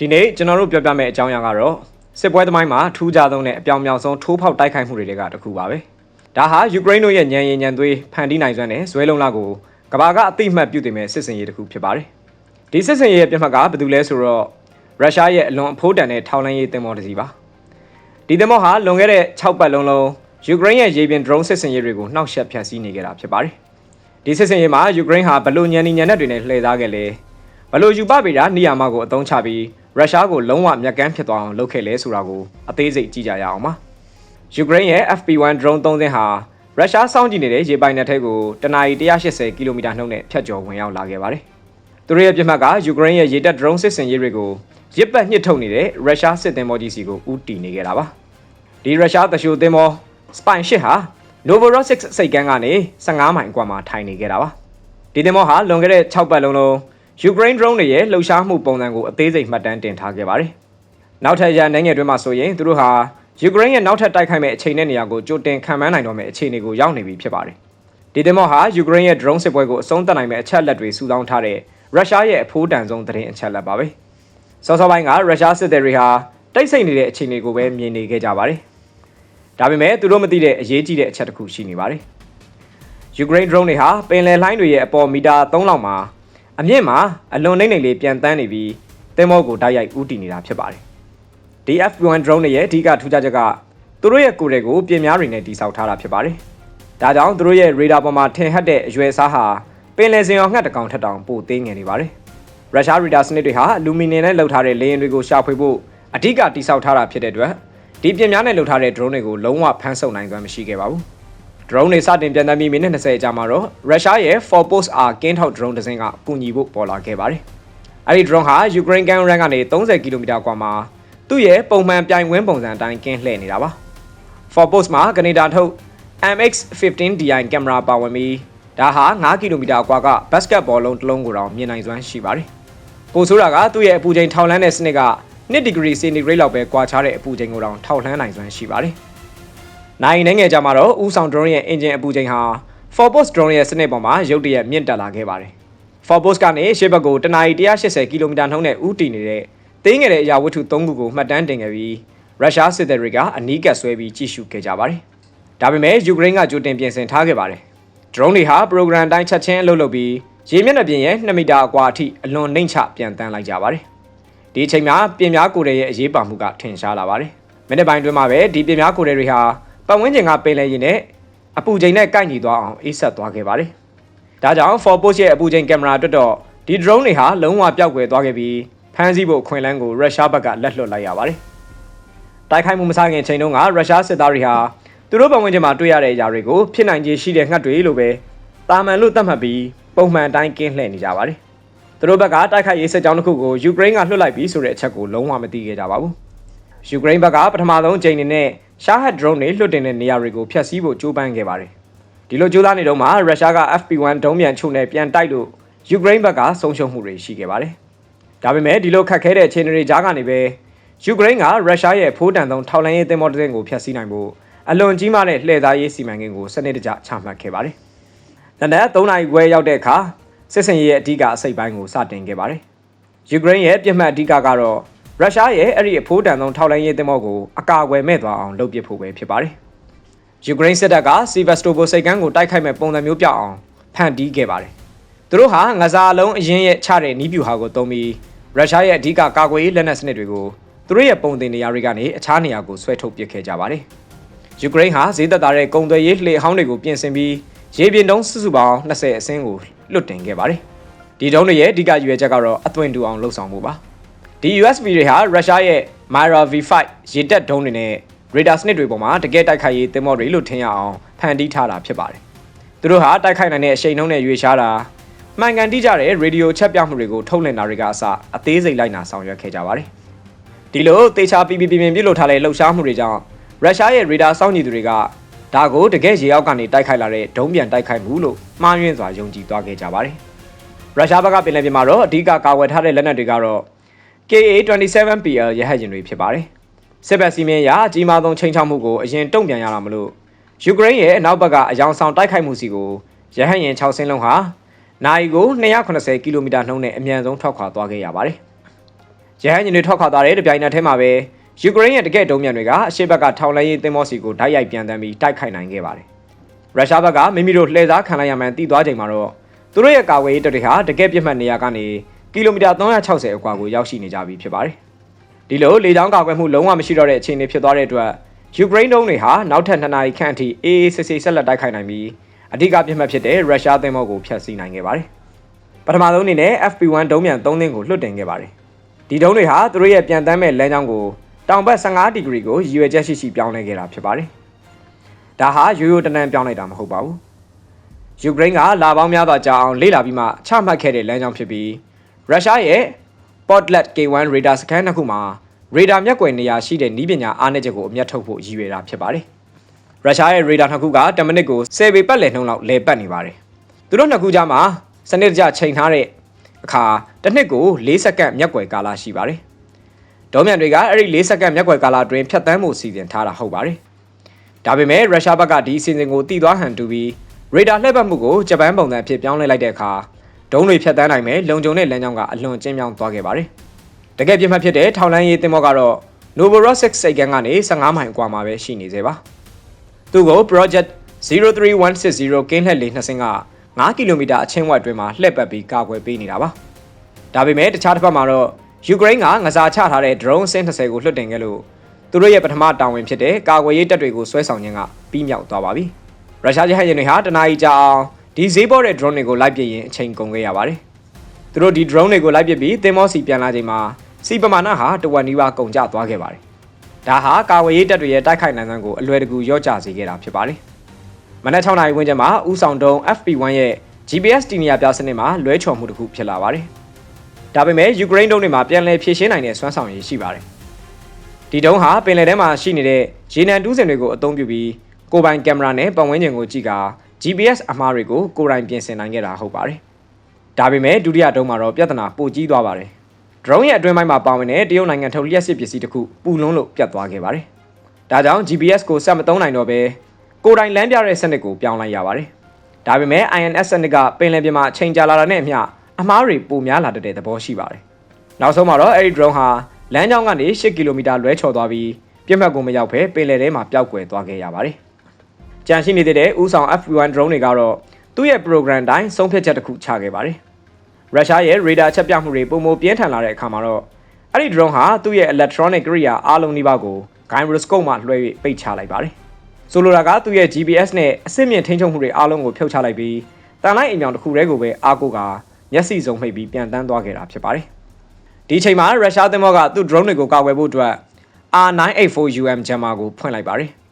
ဒီနေ့ကျွန်တော်တို့ပြောပြမယ့်အကြောင်းအရာကတော့စစ်ပွဲသမိုင်းမှာထူးခြားဆုံးနဲ့အပြောင်ပြောင်ဆုံးထိုးဖောက်တိုက်ခိုက်မှုတွေကတစ်ခုပါပဲဒါဟာယူကရိန်းတို့ရဲ့ညံရင်ညံသွေးဖန်တီးနိုင်စွမ်းနဲ့ဇွဲလုံးလာကိုကမ္ဘာကအသိမှတ်ပြုတင်မဲ့စစ်စင်ရေးတစ်ခုဖြစ်ပါတယ်ဒီစစ်စင်ရေးရဲ့ပြမှတ်ကဘာတူလဲဆိုတော့ရုရှားရဲ့အလွန်အဖိုးတန်တဲ့ထောက်လှမ်းရေးသင်္ဘောတစ်စီးပါဒီသင်္ဘောဟာလွန်ခဲ့တဲ့6ပတ်လုံးလုံးယူကရိန်းရဲ့ရေပြင် drone စစ်စင်ရေးတွေကိုနှောက်ယှက်ဖျက်ဆီးနေကြတာဖြစ်ပါတယ်ဒီစစ်စင်ရေးမှာယူကရိန်းဟာဘလို့ညံနေညံတဲ့တွေနဲ့လှည့်စားခဲ့လဲဘလို့ယူပပေတာနေရာမှာကိုအသုံးချပြီး ရုရှားကိုလုံးဝမျက်ကမ်းဖြစ်သွားအောင်လုပ်ခဲ့လဲဆိုတာကိုအသေးစိတ်ကြည့်ကြရအောင်ပါယူကရိန်းရဲ့ FP1 drone 3စင်းဟာရုရှားစောင့်ကြည့်နေတဲ့ရေပိုင်နက်ထဲကိုတနအီ180ကီလိုမီတာနှုန်းနဲ့ဖြတ်ကျော်ဝင်ရောက်လာခဲ့ပါတယ်သူတို့ရဲ့ပြစ်မှတ်ကယူကရိန်းရဲ့ရေတပ် drone စစ်စင်ရေးတွေကိုရစ်ပတ်ညှစ်ထုတ်နေတဲ့ရုရှားစစ်သင်္ဘောကြီးစီကိုဦးတည်နေခဲ့တာပါဒီရုရှားတရှိုသင်္ဘော Spy 8ဟာ Novorossiysk စိတ်ကမ်းကနေ15မိုင်အကွာမှာထိုင်နေခဲ့တာပါဒီသင်္ဘောဟာလွန်ခဲ့တဲ့6ပတ်လုံးလုံး ယူကရိန်း drone တွေရဲ့လှုပ်ရှားမှုပုံစံကိုအသေးစိတ်မှတ်တမ်းတင်ထားခဲ့ပါတယ်နောက်ထပ်ရန်နိုင်ငံတွင်းမှာဆိုရင်သူတို့ဟာယူကရိန်းရဲ့နောက်ထပ်တိုက်ခိုက်မဲ့အချိန်နဲ့နေရာကိုကြိုတင်ခံမှန်းနိုင်တော့မဲ့အခြေအနေကိုရောက်နေပြီဖြစ်ပါတယ်ဒီသင်္ဘောဟာယူကရိန်းရဲ့ drone စစ်ပွဲကိုအဆုံးသတ်နိုင်မဲ့အချက်လက်တွေစုဆောင်းထားတဲ့ရုရှားရဲ့အဖိုးတန်ဆုံးသတင်းအချက်လက်ပါပဲစောစောပိုင်းကရုရှားစစ်သည်တွေဟာတိတ်ဆိတ်နေတဲ့အခြေအနေကိုပဲမြင်နေခဲ့ကြပါတယ်ဒါပေမဲ့သူတို့မသိတဲ့အရေးကြီးတဲ့အချက်တစ်ခုရှိနေပါတယ်ယူကရိန်း drone တွေဟာပင်လယ်လှိုင်းတွေရဲ့အပေါ်မီတာ3လောက်မှာ အမြင့်မှာအလွန်နှိမ့်နှိမ့်လေးပြန်တန်းနေပြီးသင်္ဘောကိုတိုက်ရိုက်ဦးတည်နေတာဖြစ်ပါတယ်။ DF1 drone တွေရဲ့အဓိကထူးခြားချက်ကသူတို့ရဲ့ကိုယ်တွေကိုပြင်များတွေနဲ့တိစောက်ထားတာဖြစ်ပါတယ်။ဒါကြောင့်သူတို့ရဲ့ radar ပေါ်မှာထင်ဟပ်တဲ့အရွယ်အစားဟာပင်လယ်စင်ရောငှက်တကောင်ထက်တောင်ပိုသေးငယ်နေပါတယ်။ရုရှား radar စနစ်တွေဟာအလူမီနီယံနဲ့လုပ်ထားတဲ့လေယာဉ်တွေကိုရှာဖွေဖို့အဓိကတိစောက်ထားတာဖြစ်တဲ့အတွက်ဒီပြင်များနဲ့လုပ်ထားတဲ့ drone တွေကိုလုံးဝဖမ်းဆုပ်နိုင်စွမ်းမရှိခဲ့ပါဘူး။ drone တွေစတင်ပြန်တမ်းပြီးမိနစ်20ကြာမှာတော့ရုရှားရဲ့ Forpost R ကင်းထောက် drone တစ်စင်းကကူညီဖို့ပေါ်လာခဲ့ပါတယ်။အဲဒီ drone ဟာယူကရိန်းကန်ရန်ကနေ30ကီလိုမီတာကွာမှာသူ့ရဲ့ပုံမှန်ပြိုင်ဝင်းပုံစံအတိုင်းကင်းလှည့်နေတာပါ။ Forpost မှာကနေဒါထုတ် MX15DI ကင်မရာပါဝင်ပြီးဒါဟာ9ကီလိုမီတာကွာကဘတ်စကတ်ဘောလုံးတစ်လုံးကိုတောင်မြင်နိုင်စွမ်းရှိပါတယ်။ပိုဆိုးတာကသူ့ရဲ့အပူချိန်ထောက်လှမ်းတဲ့စနစ်က2ဒီဂရီစင်တီဂရိတ်လောက်ပဲကွာခြားတဲ့အပူချိန်ကိုတောင်ထောက်လှမ်းနိုင်စွမ်းရှိပါတယ်။ နိုင်နေငယ်ကြမှာတော့ဥဆောင် drone ရဲ့အင်ဂျင်အပူချိန်ဟာ Forpost drone ရဲ့စနစ်ပေါ်မှာရုတ်တရက်မြင့်တက်လာခဲ့ပါတယ်။ Forpost ကနေရှေ့ဘက်ကိုတနအီ180ကီလိုမီတာနှုန်းနဲ့ဦးတည်နေတဲ့သေးငယ်တဲ့အရာဝတ္ထု၃ခုကိုမှတ်တမ်းတင်ခဲ့ပြီးရုရှားစစ်သည်တွေကအနီးကပ်ဆွဲပြီးကြည့်ရှုခဲ့ကြပါတယ်။ဒါပေမဲ့ယူကရိန်းကကြိုတင်ပြင်ဆင်ထားခဲ့ပါတယ်။ drone တွေဟာ program တိုင်းချက်ချင်းအလုပ်လုပ်ပြီးရေမျက်နှာပြင်ရဲ့2မီတာအကွာအထိအလွန်နှိမ့်ချပြန်တန်းလိုက်ကြပါတယ်။ဒီအချိန်မှာပြင်များကိုယ်ရဲ့အရေးပါမှုကထင်ရှားလာပါတယ်။မိနစ်ပိုင်းတွင်းမှာပဲဒီပြင်များကိုယ်တွေဟာ ပတ်ဝန်းကျင်ကပင်လယ်ရင်နဲ့အပူချိန်နဲ့ကိုက်ညီသွားအောင်အေးဆက်သွားခဲ့ပါတယ်။ဒါကြောင့် for post ရဲ့အပူချိန်ကင်မရာအတွက်တော့ဒီ drone တွေဟာလုံးဝပျောက်ကွယ်သွားခဲ့ပြီးဖမ်းဆီးဖို့ခွင်လန်းကိုရုရှားဘက်ကလက်လွတ်လိုက်ရပါတယ်။တိုက်ခိုက်မှုမစခင်ချိန်တုန်းကရုရှားစစ်သားတွေဟာသူတို့ပတ်ဝန်းကျင်မှာတွေ့ရတဲ့အရာတွေကိုဖြစ်နိုင်ခြေရှိတဲ့ငှက်တွေလို့ပဲတာမန်လို့သတ်မှတ်ပြီးပုံမှန်တိုင်းကင်းလှည့်နေကြပါတယ်။သူတို့ဘက်ကတိုက်ခိုက်ရေးစစ်ကြောင်းတစ်ခုကိုယူကရိန်းကလွှတ်လိုက်ပြီးဆိုတဲ့အချက်ကိုလုံးဝမသိခဲ့ကြပါဘူး။ယူကရိန်းဘက်ကပထမဆုံးအကြိမ်အနေနဲ့ ရှားဟက် drone တွေလွှတ်တင်တဲ့နေရာတွေကိုဖျက်ဆီးဖို့ကြိုးပမ်းခဲ့ပါတယ်။ဒီလိုကြိုးစားနေတော့မှရုရှားက FP1 ဒုံးပြန်ချုပ်နဲ့ပြန်တိုက်လို့ယူကရိန်းဘက်ကဆုံးရှုံးမှုတွေရှိခဲ့ပါတယ်။ဒါပေမဲ့ဒီလိုခက်ခဲတဲ့အခြေအနေတွေကြားကနေပဲယူကရိန်းကရုရှားရဲ့ဖိုးတန်ဆုံးထောက်လှမ်းရေးသင်္ဘောတစ်စင်းကိုဖျက်ဆီးနိုင်ဖို့အလွန်ကြီးမားတဲ့လှည့်သားရေးစီမံကိန်းကိုစနစ်တကျချမှတ်ခဲ့ပါတယ်။နနက်3နာရီခွဲရောက်တဲ့အခါစစ်စင်ရေးရဲ့အဓိကအစိတ်ပိုင်းကိုစတင်ခဲ့ပါတယ်။ယူကရိန်းရဲ့ပြစ်မှတ်အဓိကကတော့ ရုရှားရဲ့အဲ့ဒီအဖိုးတန်ဆုံးထောက်လှမ်းရေးသင်္ဘောကိုအကာအကွယ်မဲ့သွားအောင်လုပ်ပစ်ဖို့ပဲဖြစ်ပါတယ်။ယူကရိန်းစစ်တပ်ကစီဗက်စတိုဘိုစိတ်ကမ်းကိုတိုက်ခိုက်မဲ့ပုံစံမျိုးပြအောင်ဖန်တီးခဲ့ပါတယ်။သူတို့ဟာငစားအလုံးအရင်ရဲ့ချတဲ့နီးပြူဟာကိုသုံးပြီးရုရှားရဲ့အဓိကကာကွယ်ရေးလက်နက်စနစ်တွေကိုသူတို့ရဲ့ပုံတင်နေရာတွေကနေအခြားနေရာကိုဆွဲထုတ်ပစ်ခဲ့ကြပါတယ်။ယူကရိန်းဟာဈေးသက်သာတဲ့ကုန်သွယ်ရေးလှေဟောင်းတွေကိုပြင်ဆင်ပြီးရေပြင်တုံးစုစုပေါင်း20အစင်းကိုလွတ်တင်ခဲ့ပါတယ်။ဒီတုံးတွေရဲ့အဓိကရွေချက်ကတော့အသွင်တူအောင်လှုပ်ဆောင်မှုပါ။ ဒီ USB တွေဟာရုရှားရဲ့ Myra V5 ရေတက်ဒုံးတွေနဲ့ radar စနစ်တွေပေါ်မှာတကယ်တိုက်ခိုက်ရေးသင်္ဘောတွေလို့ထင်ရအောင်ဖန်တီးထားတာဖြစ်ပါတယ်။သူတို့ဟာတိုက်ခိုက်နိုင်တဲ့အရှိန်နှုန်းနဲ့ရွေရှားတာမှန်ကန်တိကျတဲ့ရေဒီယိုချက်ပြမှုတွေကိုထုတ်လည်တာတွေကအစအသေးစိတ်လိုက်နာဆောင်ရွက်ခဲ့ကြပါတယ်။ဒီလိုတေချာပြပြပြပြပြုလုပ်ထားတဲ့လှုပ်ရှားမှုတွေကြောင့်ရုရှားရဲ့ရေဒါစောင့်ကြည့်သူတွေကဒါကိုတကယ်ရေအောက်ကနေတိုက်ခိုက်လာတဲ့ဒုံးပြန်တိုက်ခိုက်မှုလို့မှားယွင်းစွာယုံကြည်သွားခဲ့ကြပါတယ်။ရုရှားဘက်ကပင်လယ်ပြင်မှာတော့အဓိကကာဝယ်ထားတဲ့လက်နက်တွေကတော့ KA-27PL ရဟတ်ယာဉ်တွေဖြစ်ပါတယ်။စစ်ဘက်စီမင်းရာအကြီးမားဆုံးချိန်ချောက်မှုကိုအရင်တုံ့ပြန်ရတာမလို့ယူကရိန်းရဲ့အနောက်ဘက်ကအယောင်ဆောင်တိုက်ခိုက်မှုစီကိုရဟတ်ယာဉ်6စင်းလုံးဟာနိုင်ကို280ကီလိုမီတာနှုန်းနဲ့အမြန်ဆုံးထွက်ခွာသွားခဲ့ရပါတယ်။ရဟန်းရင်တွေထောက်ခါသွားတဲ့တပြိုင်နက်တည်းမှာပဲယူကရိန်းရဲ့တကယ့်ဒုံးမြန်တွေကအရှေ့ဘက်ကထောင်လိုင်းရေးသင်္ဘောစီကိုတိုက်ရိုက်ပြန်တမ်းပြီးတိုက်ခိုက်နိုင်ခဲ့ပါတယ်။ရုရှားဘက်ကမိမိတို့လှည့်စားခံလိုက်ရမှန်းသိသွားချိန်မှာတော့သူတို့ရဲ့ကာဝေးရေးတပ်တွေဟာတကယ့်ပြစ်မှတ်နေရာကနေ ကီလိုမီတာ360အကွာကိုရောက်ရှိနေကြပြီဖြစ်ပါတယ်။ဒီလိုလေကြောင်းကာကွယ်မှုလုံးဝမရှိတော့တဲ့အခြေအနေဖြစ်သွားတဲ့အတွက်ယူကရိန်းဒုံးတွေဟာနောက်ထပ်2နာရီခန့်အထိအေးအေးဆေးဆေးဆက်လက်တိုက်ခိုက်နိုင်ပြီးအဓိကပြစ်မှတ်ဖြစ်တဲ့ရုရှားသင်္ဘောကိုဖျက်ဆီးနိုင်ခဲ့ပါတယ်။ပထမဆုံးအနေနဲ့ FP1 ဒုံးမြန်3သင်းကိုလွှတ်တင်ခဲ့ပါတယ်။ဒီဒုံးတွေဟာသူတို့ရဲ့ပြန်တမ်းမဲ့လမ်းကြောင်းကိုတောင်ဘက်15ဒီဂရီကိုရည်ရွယ်ချက်ရှိရှိပြောင်းလဲခဲ့တာဖြစ်ပါတယ်။ဒါဟာရိုးရိုးတနန်းပြောင်းလိုက်တာမဟုတ်ပါဘူး။ယူကရိန်းကလာပေါင်းများစွာကြာအောင်လေ့လာပြီးမှချမှတ်ခဲ့တဲ့လမ်းကြောင်းဖြစ်ပြီး ရုရှားရဲ့ Portlet K1 ရေဒါစခန်းတစ်ခုမှာရေဒါမျက်ကွယ်နေရာရှိတဲ့နည်းပညာအားနည်းချက်ကိုအမျက်ထုတ်ဖို့ရည်ရွယ်တာဖြစ်ပါတယ်။ရုရှားရဲ့ရေဒါနှစ်ခုက10မိနစ်ကို10ပေပတ်လည်နှုန်းလောက်လဲပတ်နေပါတယ်။သူတို့နှစ်ခုကြားမှာစနစ်တကျချိန်ထားတဲ့အခါတစ်နှစ်ကို4စက္ကန့်မျက်ကွယ်ကာလရှိပါတယ်။ဒေါမြန်တွေကအဲ့ဒီ4စက္ကန့်မျက်ကွယ်ကာလအတွင်းဖြတ်တန်းမှုစီစဉ်ထားတာဟုတ်ပါတယ်။ဒါပေမဲ့ရုရှားဘက်ကဒီအစီအစဉ်ကိုတည်သွားဟန်တူပြီးရေဒါလှည့်ပတ်မှုကိုဂျပန်ပုံစံအဖြစ်ပြောင်းလဲလိုက်တဲ့အခါ ဒုံးတွေဖြတ်တန်းနိုင်မယ်လုံခြုံတဲ့လမ်းကြောင်းကအလွန်ကျဉ်းမြောင်းသွားခဲ့ပါတယ်။တကယ်ပြင်းမှတ်ဖြစ်တဲ့ထောင်လိုင်းရေးတင်မောကတော့ Novorossiysk စိတ်ကန်းကနေ15မိုင်အကွာမှာပဲရှိနေသေးပါ။သူ့ကို Project 03160ကင်းလှည့်လေးနှစ်စင်းက9ကီလိုမီတာအချင်းဝက်အတွင်းမှာလှည့်ပတ်ပြီးကာကွယ်ပေးနေတာပါ။ဒါပေမဲ့တခြားတစ်ဖက်မှာတော့ယူကရိန်းကငစားချထားတဲ့ drone စင်း20ကိုလွှတ်တင်ခဲ့လို့သူတို့ရဲ့ပထမတာဝန်ဖြစ်တဲ့ကာကွယ်ရေးတပ်တွေကိုဆွဲဆောင်ခြင်းကပြီးမြောက်သွားပါပြီ။ရုရှားရဟတ်ယာဉ်တွေဟာတနားရီကြာအောင် ဒီဈေးပေါ်တဲ့ drone တွေကိုလိုက်ပစ်ရင်အချိန်ကုန်ခဲ့ရပါတယ်။သူတို့ဒီ drone တွေကိုလိုက်ပစ်ပြီးတင်မောစီပြန်လာချိန်မှာစီပမာဏဟာတဝက်နီးပါးကုန်ကျသွားခဲ့ပါတယ်။ဒါဟာကာဝေးရေးတပ်တွေရဲ့တိုက်ခိုက်နိုင်စွမ်းကိုအလွယ်တကူရော့ကျစေခဲ့တာဖြစ်ပါတယ်။မနက်6နာရီဝန်းကျင်မှာဥဆောင်တုံး FP1 ရဲ့ GPS တီနီယာပြစနစ်မှာလွဲချော်မှုတစ်ခုဖြစ်လာပါတယ်။ဒါပေမဲ့ယူကရိန်းတုံးတွေမှာပြန်လည်ဖြည့်ရှင်းနိုင်တဲ့စွမ်းဆောင်ရည်ရှိပါတယ်။ဒီတုံးဟာပင်လယ်ထဲမှာရှိနေတဲ့ရေနံတူးစင်တွေကိုအသုံးပြုပြီးကိုယ်ပိုင်ကင်မရာနဲ့ပတ်ဝန်းကျင်ကိုကြည့်ကာ GPS အမှားတွေကိုကိုယ်တိုင်ပြင်ဆင်နိုင်ခဲ့တာဟုတ်ပါတယ်။ဒါပေမဲ့ဒုတိယတုံးမှာတော့ပြဿနာပိုကြီးသွားပါတယ်။ drone ရဲ့အတွင်းပိုင်းမှာပါဝင်တဲ့တရုတ်နိုင်ငံထုတ်လျှက်စစ်ပစ္စည်းတစ်ခုပူလုံးလို့ပြတ်သွားခဲ့ပါတယ်။ဒါကြောင့် GPS ကိုဆက်မသုံးနိုင်တော့ဘဲကိုယ်တိုင်လမ်းပြတဲ့စနစ်ကိုပြောင်းလိုက်ရပါတယ်။ဒါပေမဲ့ INS စနစ်ကပင်လယ်ပြင်မှာချိန်ကြာလာတာနဲ့အမျှအမှားတွေပိုများလာတဲ့သဘောရှိပါတယ်။နောက်ဆုံးမှာတော့အဲ့ဒီ drone ဟာလမ်းကြောင်းကနေ8ကီလိုမီတာလွဲချော်သွားပြီးပြစ်မှတ်ကိုမရောက်ဘဲပင်လယ်ထဲမှာပျောက်ကွယ်သွားခဲ့ရပါတယ်။ ကြံရှိနေတဲ့ဥဆောင် F1 drone တွေကတော့သူ့ရဲ့ program တိုင်းဆုံးဖြတ်ချက်တစ်ခုချခဲ့ပါတယ်။ရုရှားရဲ့ radar ချက်ပြမှုတွေပုံမပြင်းထန်လာတဲ့အခါမှာတော့အဲ့ဒီ drone ဟာသူ့ရဲ့ electronic ကိရိယာအားလုံးဒီပါးကို gyroscope မှာလွှဲ၍ပိတ်ချလိုက်ပါတယ်။ဆိုလိုတာကသူ့ရဲ့ GPS နဲ့အစစ်မြင့်ထိန်းချုပ်မှုတွေအားလုံးကိုဖြုတ်ချလိုက်ပြီးတန်လိုက်အိမ်ပြောင်တစ်ခုတည်းကိုပဲအားကိုးကမျက်စိစုံမှိတ်ပြီးပြန်တန်းသွားခဲ့တာဖြစ်ပါတယ်။ဒီချိန်မှာရုရှားသင်္ဘောကသူ့ drone တွေကိုကာကွယ်ဖို့အတွက် R984UM jammer ကိုဖွင့်လိုက်ပါတယ်။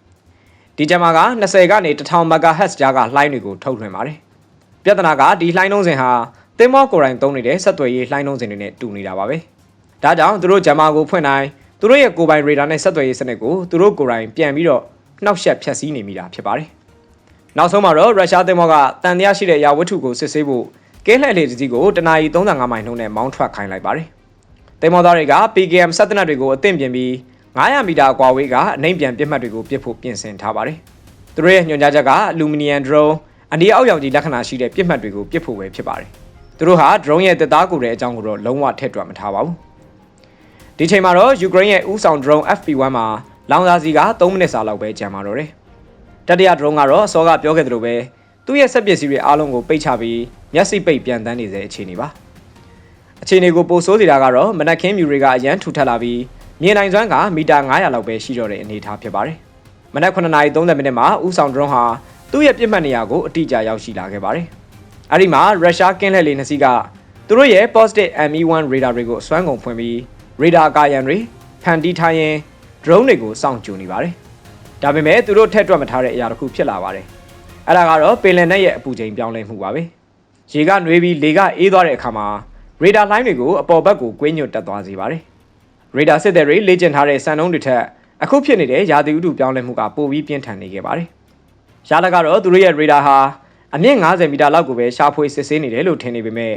ဒီဂျမ်မာက20ကနေ1000 MHz ကြားကလှိုင်းတွေကိုထုတ်လွှင့်ပါတယ်။ပြဿနာကဒီလှိုင်းနှုန်းစဉ်ဟာသင်္ဘောကိုယ်တိုင်သုံးနေတဲ့ဆက်သွယ်ရေးလှိုင်းနှုန်းစဉ်တွေနဲ့တူနေတာပါပဲ။ဒါကြောင့်သူတို့ဂျမ်မာကိုဖွင့်တိုင်းသူတို့ရဲ့ကိုယ်ပိုင်ရေဒါနဲ့ဆက်သွယ်ရေးစနစ်ကိုသူတို့ကိုယ်တိုင်ပြန်ပြီးတော့နှောက်ယှက်ဖျက်ဆီးနေမိတာဖြစ်ပါတယ်။နောက်ဆုံးမှာတော့ရုရှားသင်္ဘောကတန်တရားရှိတဲ့အရာဝတ္ထုကိုစစ်ဆေးဖို့ကဲလှည့်လေတစ်စီးကိုတနာရီ35မိုင်နှုန်းနဲ့မောင်းထွက်ခိုင်းလိုက်ပါတယ်။သင်္ဘောသားတွေက PKM စက်တနတ်တွေကိုအသင့်ပြင်ပြီး 900မီတာအကွာဝေးကအနှိမ့်ပြန်ပြစ်မှတ်တွေကိုပြစ်ဖို့ပြင်ဆင်ထားပါတယ်။သူတို့ရဲ့ညွှန်ကြားချက်က aluminum drone အနီအောက်ရောင်ကြီးလက္ခဏာရှိတဲ့ပြစ်မှတ်တွေကိုပြစ်ဖို့ပဲဖြစ်ပါတယ်။သူတို့ဟာ drone ရဲ့တက်သားကိုတဲ့အကြောင်းကိုတော့လုံးဝထည့်တွက်မထားပါဘူး။ဒီချိန်မှာတော့ Ukraine ရဲ့ဥဆောင် drone FP1 မှာလောင်စာစီက3မိနစ်စာလောက်ပဲကျန်ပါတော့တယ်။တတိယ drone ကတော့အစောကပြောခဲ့သလိုပဲသူ့ရဲ့စက်ပစ္စည်းတွေအားလုံးကိုပိတ်ချပြီးမျက်စိပိတ်ပြန်တန်းနေစေအခြေအနေပါ။အခြေအနေကိုပိုဆိုးစေတာကတော့မနက်ခင်းမြူတွေကအရန်ထူထပ်လာပြီး မြေနိုင်စွမ်းကမီတာ900လောက်ပဲရှိတော့တဲ့အနေအထားဖြစ်ပါတယ်။မနက်9:30မိနစ်မှာဥဆောင် drone ဟာသူ့ရဲ့ပြစ်မှတ်နေရာကိုအတိအကျရောက်ရှိလာခဲ့ပါတယ်။အဲဒီမှာရုရှားကင်းလှည့်လေနှစ်စီးကသူတို့ရဲ့ positive ME1 radar တွေကိုအစွမ်းကုန်ဖွင့်ပြီး radar ကာရန်တွေဖန်တီးထားရင် drone တွေကိုစောင့်ကြည့်နေပါတယ်။ဒါပေမဲ့သူတို့ထက်တွက်မထားတဲ့အရာတစ်ခုဖြစ်လာပါတယ်။အဲဒါကတော့ပင်လယ်နက်ရဲ့အပူချိန်ပြောင်းလဲမှုပါပဲ။ရေကနှွေးပြီးလေကအေးသွားတဲ့အခါမှာ radar line တွေကိုအပေါ်ဘက်ကိုကွင်းညွတ်တက်သွားစေပါတယ်။ ရေဒါစစ်သည်တွေလေ့ကျင့်ထားတဲ့စံနှုန်းတွေထက်အခုဖြစ်နေတဲ့ရာသီဥတုပြောင်းလဲမှုကပိုပြီးပြင်းထန်နေခဲ့ပါတယ်။ရှားလက်ကတော့သူတို့ရဲ့ရေဒါဟာအမြင့်90မီတာလောက်ကိုပဲရှားဖွေစစ်ဆေးနေတယ်လို့ထင်နေပေမဲ့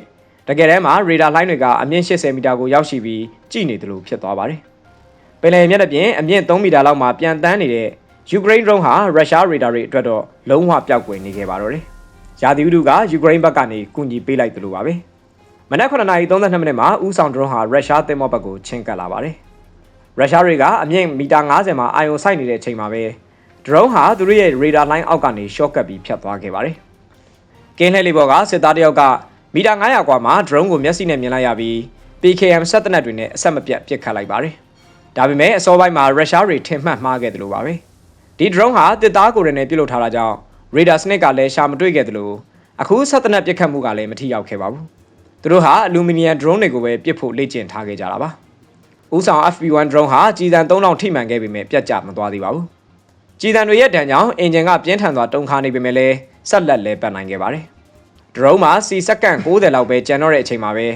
တကယ်တမ်းမှာရေဒါလှိုင်းတွေကအမြင့်80မီတာကိုရောက်ရှိပြီးကြည့်နေတယ်လို့ဖြစ်သွားပါတယ်။ပင်လယ်မြက်တဲ့ပြင်အမြင့်3မီတာလောက်မှာပြန်တန်းနေတဲ့ယူကရိန်း drone ဟာရုရှားရေဒါတွေအတွက်တော့လုံးဝပျောက်ကွယ်နေခဲ့ပါတော့တယ်။ရာသီဥတုကယူကရိန်းဘက်ကနေကူညီပေးလိုက်တယ်လို့ပါပဲ။ မနက်9:32မိနစ်မှာဦးဆောင်ဒရုန်းဟာရုရှားသင်္ဘောဘက်ကိုချဉ်ကပ်လာပါတယ်။ရုရှားတွေကအမြင့်မီတာ90မှာအာရုံစိုက်နေတဲ့အချိန်မှာပဲဒရုန်းဟာသူတို့ရဲ့ရေဒါလိုင်းအောက်ကနေရှော့ကပ်ပြီးဖြတ်သွားခဲ့ပါတယ်။ကင်းလှည့်လေးပေါ်ကစစ်သားတယောက်ကမီတာ900ကွာမှာဒရုန်းကိုမျက်စိနဲ့မြင်လိုက်ရပြီး PKM စက်တနက်တွေနဲ့အဆက်မပြတ်ပစ်ခတ်လိုက်ပါတယ်။ဒါပေမဲ့အစောပိုင်းမှာရုရှားတွေထင်မှတ်မှားခဲ့တယ်လို့ပါပဲ။ဒီဒရုန်းဟာတစ်သားကိုယ်တွေနဲ့ပြုတ်လုထားတာကြောင့်ရေဒါစနစ်ကလည်းရှာမတွေ့ခဲ့တယ်လို့အခုစက်တနက်ပစ်ခတ်မှုကလည်းမထိရောက်ခဲ့ပါဘူး သူတို့ဟာအလူမီနီယံဒရုန်းတွေကိုပဲပစ်ဖို့လေ့ကျင့်ထားခဲ့ကြတာပါ။ဦးဆောင် FP1 ဒရုန်းဟာကြီးစံ3000ထိမှန်ခဲ့ပေမဲ့ပြတ်ကျမသွားသေးပါဘူး။ကြီးစံတွေရဲ့တန်ကြောင့်အင်ဂျင်ကပြင်းထန်စွာတုံခါနေပေမဲ့လည်းဆက်လက်လဲပတ်နိုင်ခဲ့ပါတယ်။ဒရုန်းမှာစီစက္ကန့်60လောက်ပဲကျန်တော့တဲ့အချိန်မှာပဲ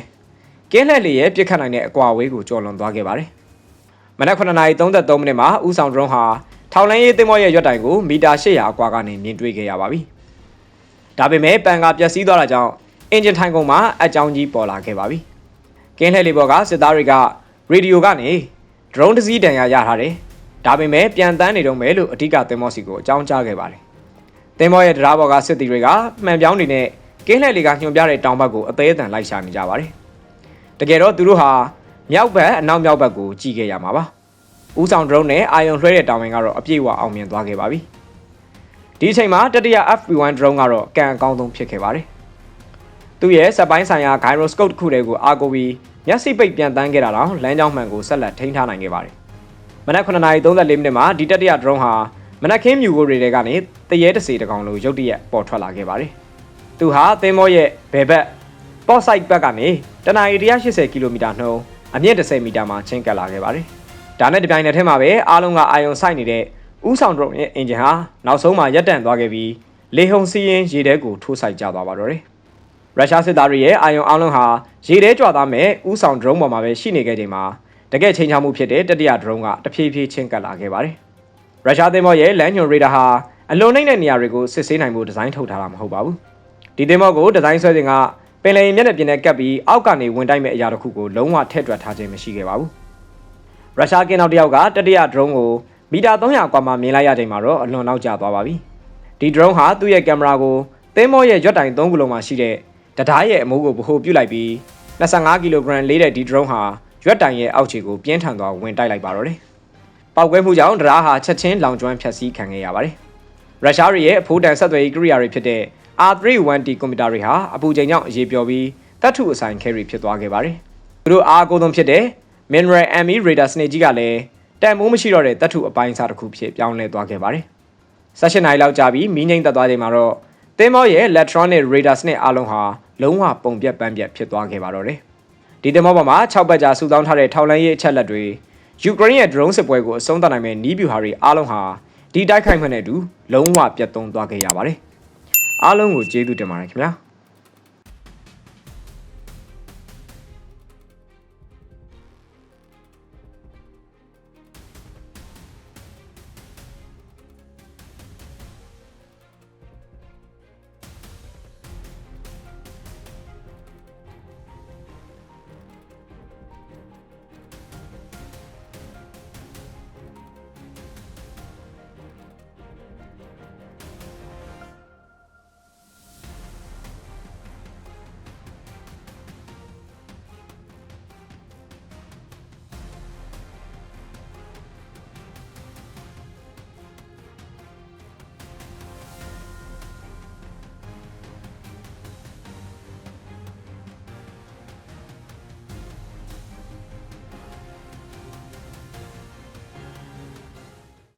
ကင်းလှည့်လေရဲ့ပြစ်ခတ်နိုင်တဲ့အကွာအဝေးကိုကျော်လွန်သွားခဲ့ပါတယ်။မနက်9:33မိနစ်မှာဦးဆောင်ဒရုန်းဟာထောင်လိုင်းရေးသင်္ဘောရဲ့ရွက်တိုင်ကိုမီတာ800အကွာကနေမြင်တွေ့ခဲ့ရပါပြီ။ဒါပေမဲ့ပန်ကပျက်စီးသွားတာကြောင့် အင်ဂျင်ထိုင်ကုန်မှာအကြောင်းကြီးပေါ်လာခဲ့ပါပြီ။ကင်းလှည့်လေဘော်ကစစ်သားတွေကရေဒီယိုကနေဒရုန်းတစ်စီးတန်ရာရထားတယ်။ဒါပေမဲ့ပြန်တန်းနေတော့မယ်လို့အဓိကသင်္ဘောစီကိုအကြောင်းကြားခဲ့ပါတယ်။သင်္ဘောရဲ့တရားဘော်ကစစ်သည်တွေကမှန်ပြောင်းနေနဲ့ကင်းလှည့်လေကညွှန်ပြတဲ့တောင်ဘက်ကိုအသေးအတန်လိုက်ရှာနေကြပါတယ်။တကယ်တော့သူတို့ဟာမြောက်ဘက်အနောက်မြောက်ဘက်ကိုကြည့်ခဲ့ရမှာပါ။ဦးဆောင်ဒရုန်းနဲ့အာယုံလွှဲတဲ့တာဝန်ကတော့အပြည့်အဝအောင်မြင်သွားခဲ့ပါပြီ။ဒီအချိန်မှာတတိယ FP1 drone ကတော့ကံအကောင်းဆုံးဖြစ်ခဲ့ပါတယ်။ သူ့ရဲ့စက်ပိုင်းဆိုင်ရာ gyroscope တစ်ခုတည်းကိုအာကိုပြီးမျက်စိပိတ်ပြန်တန်းခဲ့တာတော့လမ်းကြောင်းမှန်ကိုဆက်လက်ထိန်းထားနိုင်ခဲ့ပါတယ်။မနက်9:34မိနစ်မှာဒီတတိယ drone ဟာမနက်ခင်းမြူကိုတွေထဲကနေတရေတစီတကောင်လိုရုတ်တရက်ပေါ်ထွက်လာခဲ့ပါတယ်။သူဟာသင်္ဘောရဲ့ဘယ်ဘက်ပေါ့ဆိုင်ဘက်ကနေတနအီ180ကီလိုမီတာနှုန်းအမြင့်30မီတာမှာချင်းကပ်လာခဲ့ပါတယ်။ဒါနဲ့တပြိုင်နက်တည်းမှာပဲအားလုံးကအာယုံစိုက်နေတဲ့ဥဆောင်ဒရုန်းရဲ့အင်ဂျင်ဟာနောက်ဆုံးမှာရပ်တန့်သွားခဲ့ပြီးလေဟုန်စီးရင်ရေထဲကိုထိုးဆိုင်ကျသွားပါတော့တယ်။ ရုရှားစစ်သားတွေရဲ့အာယုံအားလုံးဟာရေထဲကြွသွားမဲ့ဥဆောင်ဒရုန်းပေါ်မှာပဲရှိနေခဲ့ချိန်မှာတကယ်ချိန်ချမှုဖြစ်တဲ့တတိယဒရုန်းကတဖြည်းဖြည်းချင်းကပ်လာခဲ့ပါတယ်။ရုရှားသင်္ဘောရဲ့လမ်းညွန်ရေဒါဟာအလွန်နှိမ့်တဲ့နေရာတွေကိုစစ်ဆေးနိုင်ဖို့ဒီဇိုင်းထုတ်ထားတာမဟုတ်ပါဘူး။ဒီသင်္ဘောကိုဒီဇိုင်းဆွဲစဉ်ကပင်လယ်မျက်နှာပြင်နဲ့ကပ်ပြီးအောက်ကနေဝင်တိုက်မဲ့အရာတစ်ခုကိုလုံးဝထည့်တွက်ထားခြင်းမရှိခဲ့ပါဘူး။ရုရှားကင်းနောက်တစ်ယောက်ကတတိယဒရုန်းကိုမီတာ300ကွာမှမြင်လိုက်ရချိန်မှာတော့အလွန်နောက်ကျသွားပါပြီ။ဒီဒရုန်းဟာသူ့ရဲ့ကင်မရာကိုသင်းမောရဲ့ရွက်တိုင်3ခုလုံးမှာရှိတဲ့ တံတားရဲ့အမိုးကိုဗဟိုပြုလိုက်ပြီး25ကီလိုဂရမ်လေးတဲ့ဒီဒရုန်းဟာရွက်တိုင်ရဲ့အောက်ခြေကိုပြင်းထန်စွာဝင်တိုက်လိုက်ပါတော့တယ်။ပောက်ကွဲမှုကြောင့်တံတားဟာချက်ချင်းလောင်ကျွမ်းဖျက်ဆီးခံခဲ့ရပါတယ်။ရုရှားတွေရဲ့အဖိုးတန်ဆက်သွယ်ရေးကိရိယာတွေဖြစ်တဲ့ R31T ကွန်ပျူတာတွေဟာအပူချိန်ကြောင့်အရေးပြောပြီးတတ်ထုအဆိုင် carry ဖြစ်သွားခဲ့ပါတယ်။သူတို့အားအကိုးဆုံးဖြစ်တဲ့ Mineral ME Radar စနစ်ကြီးကလည်းတန်မိုးမရှိတော့တဲ့တတ်ထုအပိုင်းအစားတစ်ခုဖြစ်ပြောင်းလဲသွားခဲ့ပါတယ်။ဆက်ရှင်နိုင်လောက်ကြာပြီးမီးငိမ့်သက်သွားချိန်မှာတော့သင်္ဘောရဲ့ electronic radar စနစ်အလုံးဟာ လုံးဝပုံပြက်ပန်းပြက်ဖြစ်သွားခဲ့ပါတော့တယ်။ဒီသင်္ဘောပေါ်မှာ6ပတ်ကြာစုဆောင်းထားတဲ့ထောက်လန်းရေးအချက်လက်တွေယူကရိန်းရဲ့ drone စစ်ပွဲကိုအဆုံးသတ်နိုင်မဲ့နီးဗျူဟာတွေအားလုံးဟာဒီတိုက်ခိုက်မှုနဲ့အတူလုံးဝပြတ်သုံးသွားခဲ့ရပါတယ်။အားလုံးကိုကျေးဇူးတင်ပါတယ်ခင်ဗျာ။